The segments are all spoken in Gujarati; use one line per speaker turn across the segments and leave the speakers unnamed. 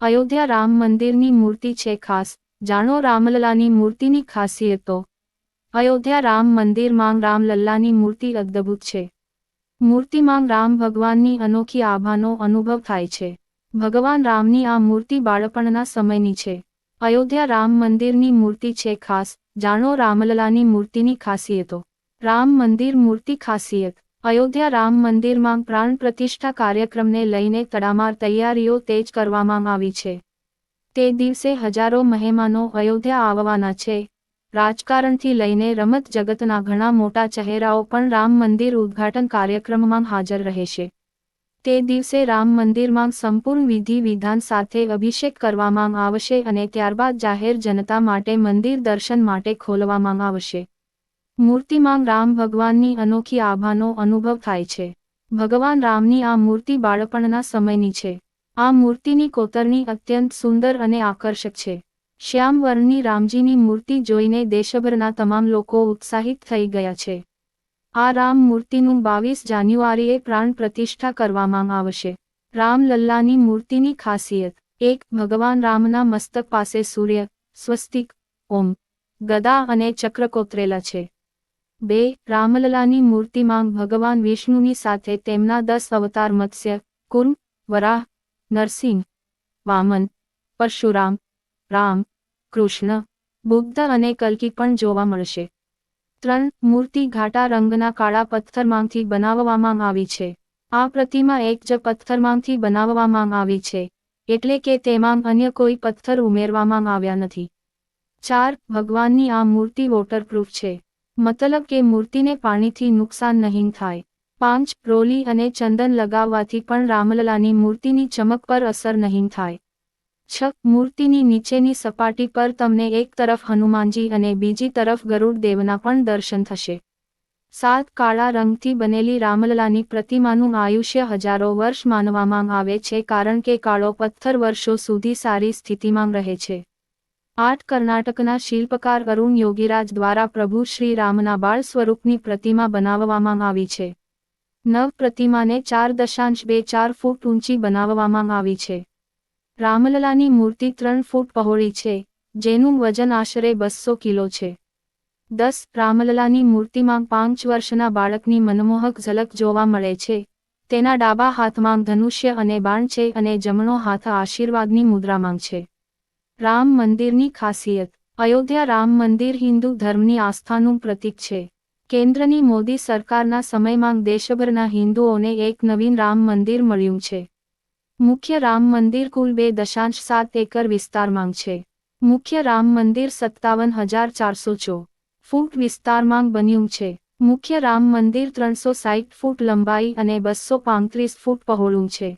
અયોધ્યા રામ મંદિરની મૂર્તિ છે ખાસ. જાણો રામલલાની મૂર્તિની ખાસિયતો. અયોધ્યા રામ મંદિરમાં રામલલ્લાની મૂર્તિ અદ્ભુત છે. મૂર્તિમાં રામ ભગવાનની અનોખી આભાનો અનુભવ થાય છે. ભગવાન રામની આ મૂર્તિ બાળપણના સમયની છે. અયોધ્યા રામ મંદિરની મૂર્તિ છે ખાસ. જાણો રામલલાની મૂર્તિની ખાસિયતો. રામ મંદિર મૂર્તિ ખાસિયત. અયોધ્યા રામ મંદિરમાં પ્રાણ પ્રતિષ્ઠા કાર્યક્રમને લઈને તડામાર તૈયારીઓ તેજ કરવામાં આવી છે. તે દિવસે હજારો મહેમાનો અયોધ્યા આવવાના છે. રાજકારણથી લઈને રમત જગતના ઘણા મોટા ચહેરાઓ પણ રામ મંદિર ઉદ્ઘાટન કાર્યક્રમમાં હાજર રહેશે તે દિવસે રામ મંદિરમાં સંપૂર્ણ વિધિ વિધાન સાથે અભિષેક કરવામાં આવશે અને ત્યારબાદ જાહેર જનતા માટે મંદિર દર્શન માટે ખોલવામાં આવશે. મૂર્તિમાં રામ ભગવાનની અનોખી આભાનો અનુભવ થાય છે. ભગવાન રામની આ મૂર્તિ બાળપણના સમયની છે. આ મૂર્તિની કોતરણી અત્યંત સુંદર અને આકર્ષક છે. શ્યામ વર્ણની રામજીની મૂર્તિ જોઈને દેશભરના તમામ લોકો ઉત્સાહિત થઈ ગયા છે. આ રામ મૂર્તિનું બાવીસ જાન્યુઆરીએ પ્રાણ પ્રતિષ્ઠા કરવામાં આવશે. રામલલ્લાની મૂર્તિની ખાસિયત. એક, ભગવાન રામના મસ્તક પાસે સૂર્ય, સ્વસ્તિક, ઓમ, ગદા અને ચક્ર કોતરેલા છે. બે, રામલલાની મૂર્તિમાં ભગવાન વિષ્ણુની સાથે તેમના દસ અવતાર મત્સ્ય કુર્મ વરાહ, નરસિંહ, વામન, પરશુરામ, રામ, કૃષ્ણ, બુદ્ધ અને કલ્કી પણ જોવા મળશે. ત્રણ, મૂર્તિ ઘાટા રંગના કાળા પથ્થરમાંથી બનાવવામાં આવી છે. આ પ્રતિમા એક જ પથ્થરમાંથી બનાવવામાં આવી છે, એટલે કે તેમાં અન્ય કોઈ પથ્થર ઉમેરવામાં આવ્યા નથી. ચાર, ભગવાનની આ મૂર્તિ વોટરપ્રૂફ છે. મતલબ કે મૂર્તિને પાણીથી નુકસાન નહીં થાય. પાંચ, રોલી અને ચંદન લગાવવાથી પણ રામલલાની મૂર્તિની ચમક પર અસર નહીં થાય. છ, મૂર્તિની નીચેની સપાટી પર તમને એક તરફ હનુમાનજી અને બીજી તરફ ગરુડ દેવના પણ દર્શન થશે. સાત, કાળા રંગથી બનેલી રામલલાની પ્રતિમાનું આયુષ્ય હજારો વર્ષ માનવામાં આવે છે કારણ કે કાળો પથ્થર વર્ષો સુધી સારી સ્થિતિમાં રહે છે. આઠ કર્ણાટકના શિલ્પકાર અરુણ યોગીરાજ દ્વારા પ્રભુ શ્રી રામના બાળ સ્વરૂપની પ્રતિમા બનાવવામાં આવી છે. નવ પ્રતિમાને ચાર દશાંશ બે ચાર ફૂટ ઊંચી બનાવવામાં આવી છે. રામલલાની મૂર્તિ ત્રણ ફૂટ પહોળી છે, જેનું વજન આશરે બસો કિલો છે. દસ રામલલાની મૂર્તિમાં પાંચ વર્ષના બાળકની મનમોહક ઝલક જોવા મળે છે, તેના ડાબા હાથમાં ધનુષ્ય અને બાણ છે અને જમણો હાથ આશીર્વાદની મુદ્રામાં છે. રામ મંદિરની ખાસિયત. અયોધ્યા રામ મંદિર હિન્દુ ધર્મની આસ્થાનું પ્રતીક છે. કેન્દ્રની મોદી સરકારના સમયમાં દેશભરના હિન્દુઓને એક નવીન રામ મંદિર મળ્યું છે. મુખ્ય રામ મંદિર કુલ બે દશાંશ સાત એકર વિસ્તારમાં છે. મુખ્ય રામ મંદિર સત્તાવન હજાર ચારસો ચો ફૂટ વિસ્તારમાં બન્યું છે. મુખ્ય રામ મંદિર ત્રણસો સાઠ ફૂટ લંબાઈ અને બસો પાંત્રીસ ફૂટ પહોળું છે.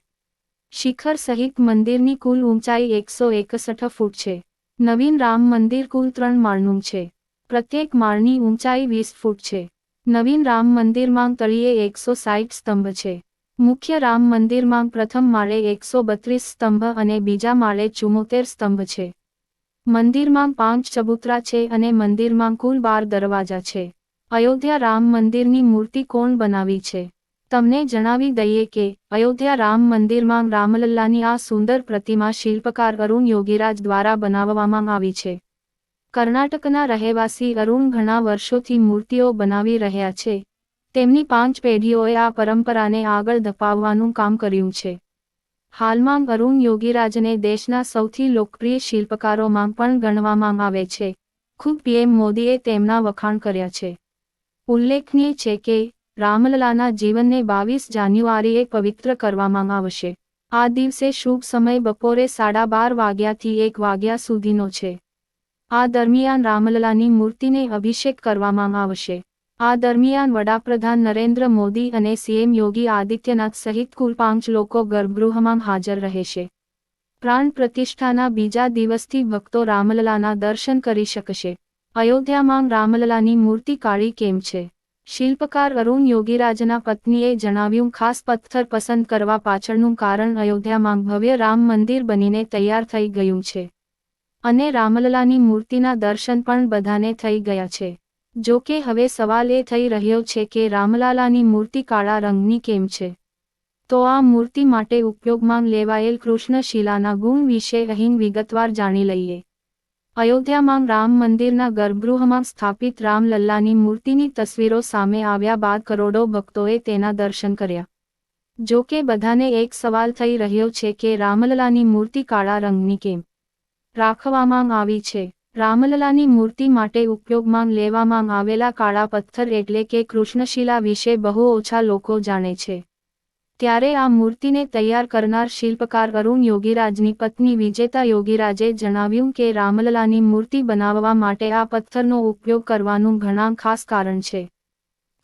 શિખર સહિત મંદિરની કુલ ઊંચાઈ એકસો એકસઠ ફૂટ છે. નવીન રામ મંદિર કુલ ત્રણ માળનું છે. પ્રત્યેક માળની ઊંચાઈ વીસ ફૂટ છે. નવીન રામ મંદિરમાં તળિયે એકસો સાઠ સ્તંભ છે. મુખ્ય રામ મંદિરમાં પ્રથમ માળે એકસો બત્રીસ સ્તંભ અને બીજા માળે ચુમોતેર સ્તંભ છે. મંદિરમાં પાંચ ચબૂતરા છે અને મંદિરમાં કુલ બાર દરવાજા છે. અયોધ્યા રામ મંદિરની મૂર્તિ કોણ બનાવી છે? તમને જણાવી દઈએ કે, અયોધ્યા રામ મંદિરમાં રામલલ્લાની આ સુંદર પ્રતિમા શિલ્પકાર અરુણ યોગીરાજ દ્વારા બનાવવામાં આવી છે. કર્ણાટકના રહેવાસી અરુણ ઘણા વર્ષોથી મૂર્તિઓ બનાવી રહ્યા છે. તેમની પાંચ પેઢીઓએ આ પરંપરાને આગળ ધપાવવાનું કામ કર્યું છે. હાલમાં અરુણ યોગીરાજને દેશના સૌથી લોકપ્રિય શિલ્પકારોમાં પણ ગણવામાં આવે છે. ખુદ પીએમ મોદીએ તેમના વખાણ કર્યા છે. ઉલ્લેખનીય છે કે રામલલાના જીવનને બાવીસ જાન્યુઆરીએ પવિત્ર કરવામાં આવશે. આ દિવસે શુભ સમય બપોરે સાડા બાર વાગ્યાથી એક વાગ્યા સુધીનો છે. આ દરમિયાન રામલલાની મૂર્તિને અભિષેક કરવામાં આવશે. આ દરમિયાન વડાપ્રધાન નરેન્દ્ર મોદી અને સીએમ યોગી આદિત્યનાથ સહિત કુલ પાંચ લોકો ગર્ભગૃહમાં હાજર રહેશે. પ્રાણ પ્રતિષ્ઠાના બીજા દિવસથી ભક્તો રામલલાના દર્શન કરી શકશે. અયોધ્યામાં રામલલાની મૂર્તિ કાળી કેમ છે? શિલ્પકાર અરુણ યોગીરાજના પત્નીએ જણાવ્યું, ખાસ પથ્થર પસંદ કરવા પાછળનું કારણ અયોધ્યામાં ભવ્ય રામ મંદિર બનીને તૈયાર થઈ ગયું છે. અને રામલલાની મૂર્તિના દર્શન પણ બધાને થઈ ગયા છે. જો કે હવે સવાલ એ થઈ રહ્યો છે કે રામલાલાની મૂર્તિ કાળા રંગની કેમ છે? તો આ મૂર્તિ માટે ઉપયોગમાં લેવાયેલ કૃષ્ણશિલાના ગુણ વિશે અહીં વિગતવાર જાણી લઈએ. અયોધ્યામાં રામ મંદિરના ગર્ભગૃહમાં સ્થાપિત રામલલ્લાની મૂર્તિની તસવીરો સામે આવ્યા બાદ કરોડો ભક્તોએ તેના દર્શન કર્યા. જો કે બધાને એક સવાલ થઈ રહ્યો છે કે રામલલાની મૂર્તિ કાળા રંગની કેમ રાખવામાં આવી છે? રામલલાની મૂર્તિ માટે ઉપયોગમાં લેવામાં આવેલા કાળા પથ્થર એટલે કે કૃષ્ણશિલા વિશે બહુ ઓછા લોકો જાણે છે. ત્યારે આ મૂર્તિને તૈયાર કરનાર શિલ્પકાર અરુણ યોગીરાજની પત્ની વિજેતા યોગીરાજે જણાવ્યું કે રામલલાની મૂર્તિ બનાવવા માટે આ પથ્થરનો ઉપયોગ કરવાનું ઘણા ખાસ કારણ છે.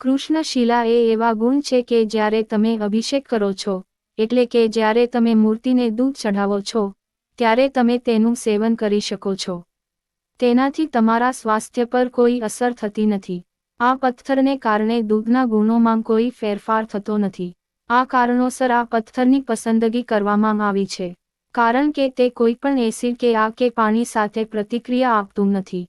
કૃષ્ણશિલા એ એવા ગુણ છે કે જ્યારે તમે અભિષેક કરો છો, એટલે કે જ્યારે તમે મૂર્તિને દૂધ ચઢાવો છો, ત્યારે તમે તેનું સેવન કરી શકો છો. તેનાથી તમારા સ્વાસ્થ્ય પર કોઈ અસર થતી નથી. આ પથ્થરને કારણે દૂધના ગુણોમાં કોઈ ફેરફાર થતો નથી. આ કારણોસર આ પથ્થરની પસંદગી કરવામાં આવી છે. કારણ કે તે કોઈપણ એસિડ કે આ કે પાણી સાથે પ્રતિક્રિયા આપતું નથી.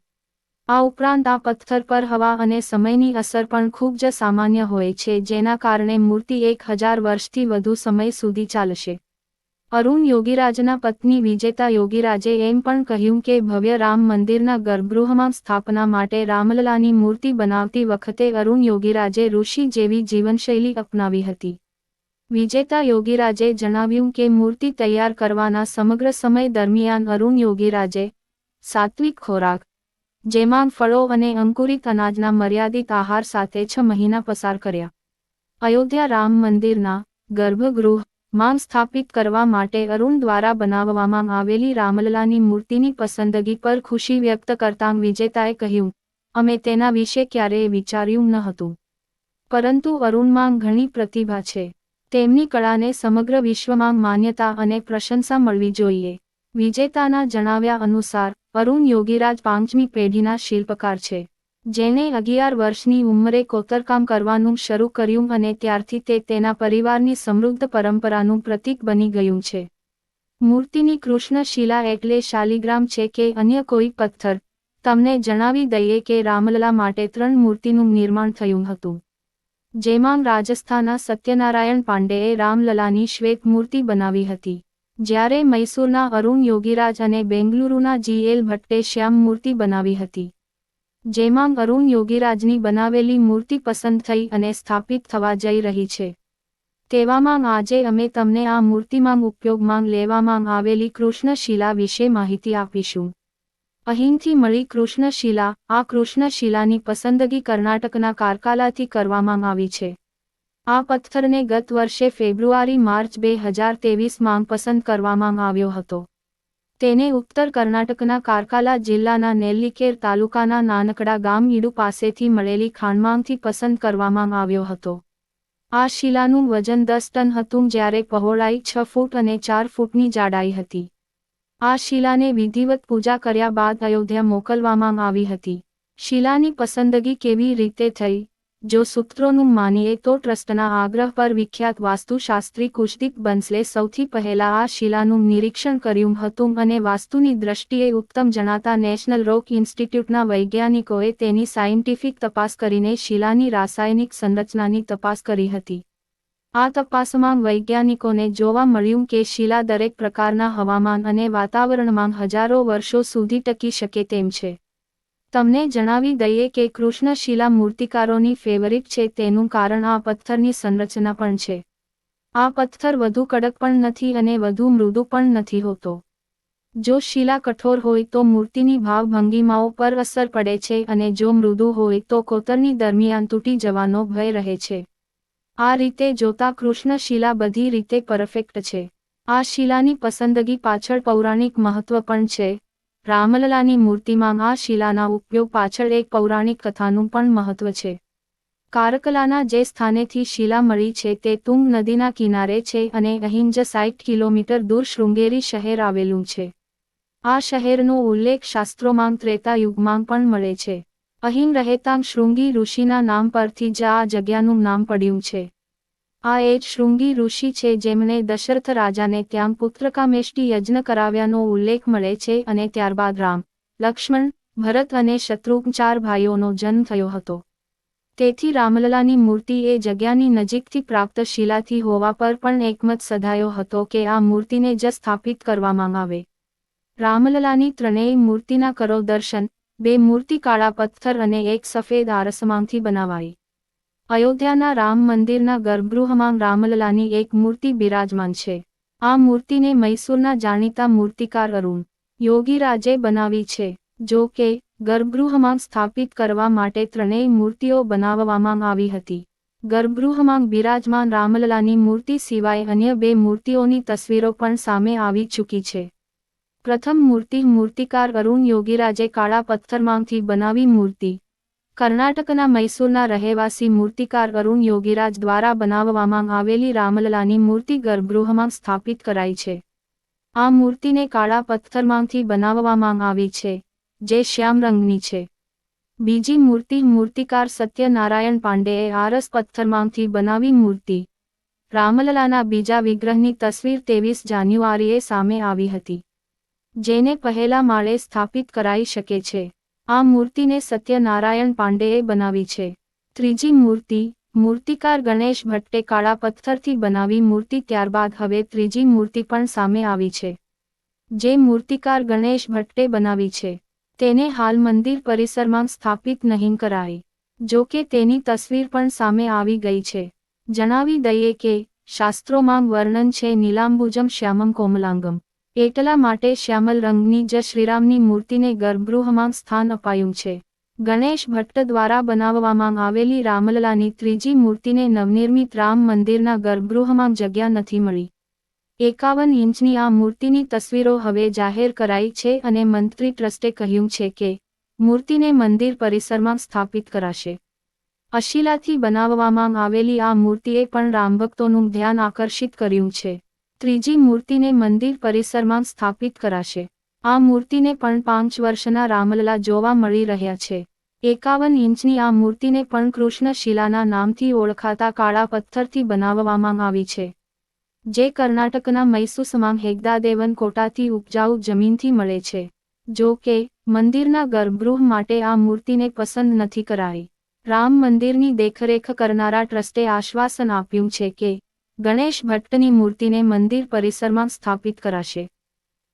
આ ઉપરાંત આ પથ્થર પર હવા અને સમયની અસર પણ ખૂબ જ સામાન્ય હોય છે, જેના કારણે મૂર્તિ એક હજાર વર્ષથી વધુ સમય સુધી ચાલશે. અરુણ યોગીરાજના પત્ની વિજેતા યોગીરાજે એમ પણ કહ્યું કે ભવ્ય રામ મંદિરના ગર્ભગૃહમાં સ્થાપના માટે રામલલાની મૂર્તિ બનાવતી વખતે અરુણ યોગીરાજે ઋષિ જેવી જીવનશૈલી અપનાવી હતી. વિજેતા યોગીરાજે જણાવ્યું કે મૂર્તિ તૈયાર કરવાના સમગ્ર સમય દરમિયાન અરુણ યોગીરાજે સાત્વિક ખોરાક, જેમાં ફળો અને અંકુરિત અનાજના મર્યાદિત આહાર સાથે છ મહિના પસાર કર્યા. અયોધ્યા રામ મંદિરના ગર્ભગૃહમાં સ્થાપિત કરવા માટે અરુણ દ્વારા બનાવવામાં આવેલી રામલલાની મૂર્તિની પસંદગી પર ખુશી વ્યક્ત કરતાં વિજેતાએ કહ્યું, અમે તેના વિશે ક્યારેય વિચાર્યું ન હતું. પરંતુ અરુણમાં ઘણી પ્રતિભા છે. તેમની કળાને સમગ્ર વિશ્વમાં માન્યતા અને પ્રશંસા મળવી જોઈએ. વિજેતાના જણાવ્યા અનુસાર, અરુણ યોગીરાજ પાંચમી પેઢીના શિલ્પકાર છે. જેને અગિયાર વર્ષની ઉંમરે કોતરકામ કરવાનું શરૂ કર્યું અને ત્યારથી તે તેના પરિવારની સમૃદ્ધ પરંપરાનું પ્રતીક બની ગયું છે. મૂર્તિની કૃષ્ણશિલા એટલે શાલિગ્રામ છે કે અન્ય કોઈ પથ્થર. તમને જણાવી દઈએ કે રામલલા માટે ત્રણ મૂર્તિનું નિર્માણ થયું હતું. જેમાં રાજસ્થાના સત્યનારાયણ પાંડેએ રામલલાની શ્વેત મૂર્તિ બનાવી હતી. જ્યારે મૈસૂરના અરુણ યોગીરાજ અને બેંગલુરુના જીએલ ભટ્ટે શ્યામ મૂર્તિ બનાવી હતી. જેમાં અરુણ યોગીરાજની બનાવેલી મૂર્તિ પસંદ થઈ અને સ્થાપિત થવા જઈ રહી છે. તેવામાં આજે અમે તમને આ મૂર્તિમાં ઉપયોગમાં લેવામાં આવેલી કૃષ્ણશિલા વિશે માહિતી આપીશું. અહીંથી મળી કૃષ્ણશિલા, આ કૃષ્ણશિલાની પસંદગી કર્ણાટકના કારકાલાથી કરવામાં આવી છે. આ પથ્થરને ગત વર્ષે ફેબ્રુઆરી માર્ચ બે હજાર તેવીસમાં પસંદ કરવામાં આવ્યો હતો. તેને ઉત્તર કર્ણાટકના કારકાલા જિલ્લાના નેલ્લીકેર તાલુકાના નાનકડા ગામ ઈડુ પાસેથી મળેલી ખાણમાંથી પસંદ કરવામાં આવ્યો હતો. આ શિલાનું વજન દસ ટન હતું જ્યારે પહોળાઈ છ ફૂટ અને ચાર ફૂટની જાડાઈ હતી. આ શિલાને વિધિવત પૂજા કર્યા બાદ અયોધ્યા મોકલવામાં આવી હતી. શિલાની પસંદગી કેવી રીતે થઈ? જો સૂત્રોનું માનીએ તો ટ્રસ્ટના આગ્રહ પર વિખ્યાત વાસ્તુશાસ્ત્રી કુશદીપ બંસલે સૌથી પહેલા આ શિલાનું નિરીક્ષણ કર્યું હતું અને વાસ્તુની દ્રષ્ટિએ ઉત્તમ જણાતા નેશનલ રોક ઇન્સ્ટિટ્યૂટના વૈજ્ઞાનિકોએ તેની સાયન્ટિફિક તપાસ કરીને શિલાની રાસાયણિક સંરચનાની તપાસ કરી હતી. આ તપાસમાં વૈજ્ઞાનિકોને જોવા મળ્યું કે શિલા દરેક પ્રકારના હવામાન અને વાતાવરણમાં હજારો વર્ષો સુધી ટકી શકે તેમ છે. તમને જણાવી દઈએ કે કૃષ્ણ શિલા મૂર્તિકારોની ફેવરિટ છે તેનું કારણ આ પથ્થરની સંરચના પણ છે. આ પથ્થર વધુ કડક પણ નથી અને વધુ મૃદુ પણ નથી હોતો. જો શિલા કઠોર હોય તો મૂર્તિની ભાવભંગીમાઓ પર અસર પડે છે અને જો મૃદુ હોય તો કોતરની દરમિયાન તૂટી જવાનો ભય રહે છે. આ રીતે જોતા કૃષ્ણશિલા બધી રીતે પરફેક્ટ છે. આ શિલાની પસંદગી પાછળ પૌરાણિક મહત્વ પણ છે. રામલલાની મૂર્તિમાં આ શિલાના ઉપયોગ પાછળ એક પૌરાણિક કથાનું પણ મહત્વ છે. કારકલાના જે સ્થાનેથી શિલા મળી છે તે તુંગ નદીના કિનારે છે અને અહીં જ સાઠ કિલોમીટર દૂર શૃંગેરી શહેર આવેલું છે. આ શહેરનો ઉલ્લેખ શાસ્ત્રોમાં ત્રેતા યુગમાં પણ મળે છે. અહીં રહેતા શૃંગી ઋષિના નામ પરથી જ આ જગ્યાનું નામ પડ્યું છે. આ એ જ શૃંગી ઋષિ છે જેમણે દશરથ રાજાને ત્યાં પુત્રકામેષ્ટી યજ્ઞ કરાવ્યાનો ઉલ્લેખ મળે છે અને ત્યારબાદ રામ, લક્ષ્મણ, ભરત અને શત્રુઘ્ન ચાર ભાઈઓનો જન્મ થયો હતો. તેથી રામલલાની મૂર્તિ એ જગ્યાની નજીકથી પ્રાપ્ત શિલાથી હોવા પર પણ એકમત સધાયો હતો કે આ મૂર્તિને જ સ્થાપિત કરવામાં આવે. રામલલાની ત્રણેય મૂર્તિના કરો દર્શન બે મૂર્તિ કાળા પથ્થર અને એક સફેદ આરસમાંથી બનાવાઈ. અયોધ્યાના રામ મંદિરના ગર્ભગૃહમાં રામલલાની એક મૂર્તિ બિરાજમાન છે. આ મૂર્તિને મૈસૂરના જાણીતા મૂર્તિકાર અરુણ યોગીરાજે બનાવી છે, જો કે ગર્ભગૃહમાં સ્થાપિત કરવા માટે ત્રણેય મૂર્તિઓ બનાવવામાં આવી હતી. ગર્ભગૃહમાં બિરાજમાન રામલલાની મૂર્તિ સિવાય અન્ય બે મૂર્તિઓની તસવીરો પણ સામે આવી ચૂકી છે. પ્રથમ મૂર્તિ મૂર્તિકાર અરુણ યોગીરાજે કાળા પથ્થરમાંથી બનાવી મૂર્તિ. કર્ણાટકના મૈસૂરના રહેવાસી મૂર્તિકાર અરુણ યોગીરાજ દ્વારા બનાવવામાં આવેલી રામલલાની મૂર્તિ ગર્ભગૃહમાં સ્થાપિત કરાઈ છે. આ મૂર્તિને કાળા પથ્થરમાંથી બનાવવામાં આવી છે, જે શ્યામ રંગની છે. બીજી મૂર્તિ મૂર્તિકાર સત્યનારાયણ પાંડેએ આરસ પથ્થરમાંથી બનાવી મૂર્તિ. રામલલાના બીજા વિગ્રહની તસવીર ત્રેવીસ જાન્યુઆરીએ સામે આવી હતી. જેને પહેલા માળે સ્થાપિત કરાઈ શકે છે. આ મૂર્તિને સત્યનારાયણ પાંડેએ બનાવી છે. ત્રીજી મૂર્તિ, મૂર્તિકાર ગણેશ ભટ્ટે કાળા પથ્થરથી બનાવી મૂર્તિ ત્યારબાદ હવે ત્રીજી મૂર્તિ પણ સામે આવી છે. જે મૂર્તિકાર ગણેશ ભટ્ટે બનાવી છે. તેને હાલ મંદિર પરિસરમાં સ્થાપિત નહીં કરાઈ. જો કે તેની તસવીર પણ સામે આવી ગઈ છે. જણાવી દઈએ કે, શાસ્ત્રોમાં વર્ણન છે, નીલાંબુજમ શ્યામમ કોમલાંગમ. એટલા માટે શ્યામલ રંગની જ શ્રીરામની મૂર્તિને ગર્ભગૃહમાં સ્થાન અપાયું છે. ગણેશ ભટ્ટ દ્વારા બનાવવામાં આવેલી રામલલાની ત્રીજી મૂર્તિને નવનિર્મિત રામ મંદિરના ગર્ભગૃહમાં જગ્યા નથી મળી. એકાવન ઇંચની આ મૂર્તિની તસવીરો હવે જાહેર કરાઈ છે અને મંત્રી ટ્રસ્ટે કહ્યું છે કે, મૂર્તિને મંદિર પરિસરમાં સ્થાપિત કરાશે. અશિલાથી બનાવવામાં આવેલી આ મૂર્તિએ પણ રામભક્તોનું ધ્યાન આકર્ષિત કર્યું છે. ત્રીજી મૂર્તિને મંદિર પરિસરમાં સ્થાપિત કરાશે. આ મૂર્તિને પણ પાંચ વર્ષના રામલલા જોવા મળી રહ્યા છે. એકાવન ઇંચની આ મૂર્તિને પણ કૃષ્ણ શિલાના નામથી ઓળખાતા કાળા પથ્થરથી બનાવવામાં આવી છે. જે કર્ણાટકના મૈસુસમાં હેગદાદેવન કોટાથી ઉપજાઉ જમીનથી મળે છે. જો કે, મંદિરના ગર્ભગૃહ માટે આ મૂર્તિને પસંદ નથી કરાઈ. રામ મંદિરની દેખરેખ કરનારા ટ્રસ્ટે આશ્વાસન આપ્યું છે કે ગણેશ ભટ્ટની મૂર્તિને મંદિર પરિસરમાં સ્થાપિત કરાશે.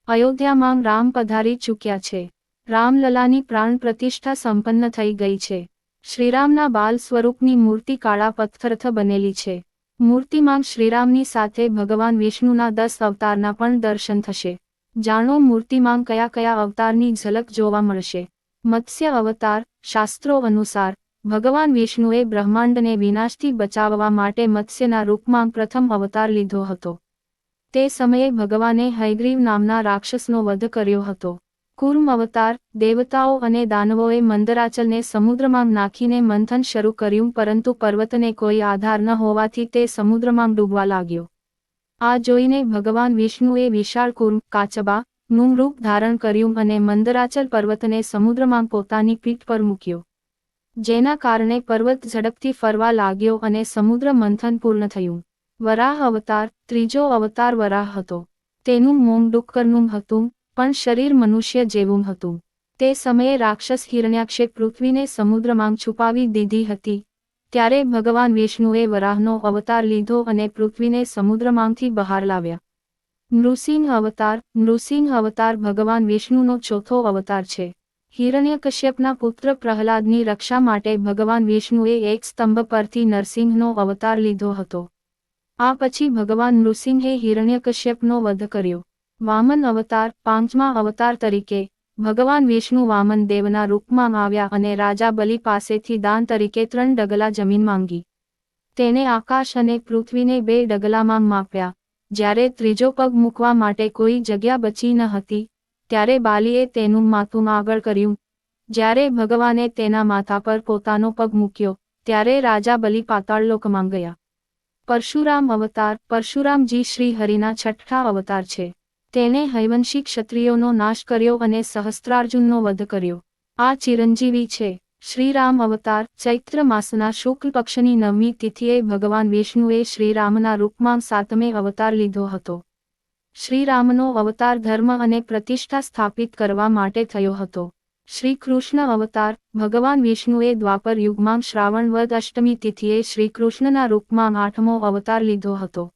અયોધ્યામાં રામ પધારી ચૂક્યા છે. રામલલાની પ્રાણ પ્રતિષ્ઠા સંપન્ન થઈ ગઈ છે. શ્રીરામના બાલ સ્વરૂપની મૂર્તિ કાળા પથ્થરથ બનેલી છે. મૂર્તિમાં શ્રીરામની સાથે ભગવાન વિષ્ણુના દસ અવતારના પણ દર્શન થશે. જાણો મૂર્તિમાં કયા કયા અવતારની ઝલક જોવા મળશે. મત્સ્ય અવતાર, શાસ્ત્રો અનુસાર ભગવાન વિષ્ણુએ બ્રહ્માંડને વિનાશથી બચાવવા માટે મત્સ્યના રૂપમાં પ્રથમ અવતાર લીધો હતો. તે સમયે ભગવાને હૈગ્રીવ નામના રાક્ષસનો વધ કર્યો હતો. કુર્મ અવતાર, દેવતાઓ અને દાનવોએ મંદરાચલને સમુદ્રમાં નાખીને મંથન શરૂ કર્યું પરંતુ પર્વતને કોઈ આધાર ન હોવાથી તે સમુદ્રમાં ડૂબવા લાગ્યો. આ જોઈને ભગવાન વિષ્ણુએ વિશાળ કુર્મ, કાચબા, નું રૂપ ધારણ કર્યું અને મંદરાચલ પર્વતને સમુદ્રમાં પોતાની પીઠ પર મૂક્યો. જેના કારણે પર્વત ઝડપથી ફરવા લાગ્યો અને સમુદ્ર મંથન પૂર્ણ થયું. વરાહ અવતાર, ત્રીજો અવતાર વરાહ હતો. તેનું મોમ ડુક્કરનું હતું, પણ શરીર મનુષ્ય જેવું હતું. તે સમયે રાક્ષસ હિરણ્યાક્ષે પૃથ્વીને સમુદ્રમાં છુપાવી દીધી હતી. ત્યારે ભગવાન વિષ્ણુએ વરાહનો અવતાર લીધો અને પૃથ્વીને સમુદ્રમાંથી બહાર લાવ્યા. નૃસિંહ અવતાર નૃસિંહ અવતાર ભગવાન વિષ્ણુનો ચોથો અવતાર છે. હિરણ્યકશ્યપના પુત્ર પ્રહલાદની રક્ષા માટે ભગવાન વિષ્ણુએ એક સ્તંભ પરથી નરસિંહનો અવતાર લીધો હતો. આ પછી ભગવાન નૃસિંહે હિરણ્યકશ્યપનો વધ કર્યો. વામન અવતાર પાંચમા અવતાર તરીકે ભગવાન વિષ્ણુ વામન દેવના રૂપમાં આવ્યા અને રાજા બલિ પાસેથી દાન તરીકે ત્રણ ડગલા જમીન માંગી. તેને આકાશ અને પૃથ્વીને બે ડગલામાં માપ્યા. જ્યારે ત્રીજો પગ મૂકવા માટે કોઈ જગ્યા બચી ન હતી ત્યારે બાલીએ તેનું માથું આગળ કર્યું. જ્યારે ભગવાને તેના માથા પર પોતાનો પગ મૂક્યો, ત્યારે રાજા બલિ પાતાળલોકમાં ગયા. પરશુરામ અવતાર, પરશુરામજી શ્રી હરિના છઠ્ઠા અવતાર છે. તેને હૈવંશી ક્ષત્રિયોનો નાશ કર્યો અને સહસ્ત્રાર્જુનનો વધ કર્યો. આ ચિરંજીવી છે. શ્રીરામ અવતાર, ચૈત્ર માસના શુક્લ પક્ષની નવમી તિથિએ ભગવાન વિષ્ણુએ શ્રીરામના રૂપમાં સાતમે અવતાર લીધો હતો. શ્રીરામનો અવતાર ધર્મ અને પ્રતિષ્ઠા સ્થાપિત કરવા માટે થયો હતો. શ્રી કૃષ્ણ અવતાર, ભગવાન વિષ્ણુએ દ્વાપર યુગમાં શ્રાવણ વદ અષ્ટમી તિથિએ શ્રી કૃષ્ણના રૂપમાં આઠમો અવતાર લીધો હતો.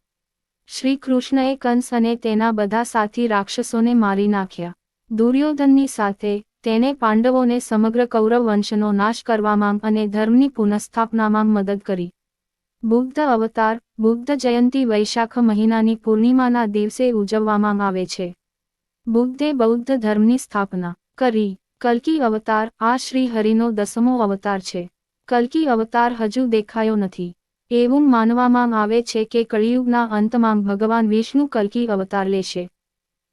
શ્રી કૃષ્ણએ કંસ અને તેના બધા સાથી રાક્ષસોને મારી નાખ્યા. દુર્યોધનની સાથે તેણે પાંડવોને સમગ્ર કૌરવ વંશનો નાશ કરવામાં અને ધર્મની પુનઃસ્થાપનામાં મદદ કરી. બુદ્ધ અવતાર, બુદ્ધ જયંતી વૈશાખ મહિનાની પૂર્ણિમાના દિવસે ઉજવવામાં આવે છે. બુદ્ધે બૌદ્ધ ધર્મની સ્થાપના કરી. કલ્કી અવતાર આ શ્રી હરિનો દસમો અવતાર છે. કલ્કી અવતાર હજુ દેખાયો નથી. એવું માનવામાં આવે છે કે કળિયુગના અંતમાં ભગવાન વિષ્ણુ કલ્કી અવતાર લેશે.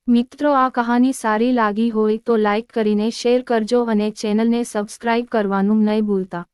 મિત્રો, આ કહાની સારી લાગી હોય તો લાઇક કરીને શેર કરજો અને ચેનલને સબસ્ક્રાઇબ કરવાનું નહીં ભૂલતા.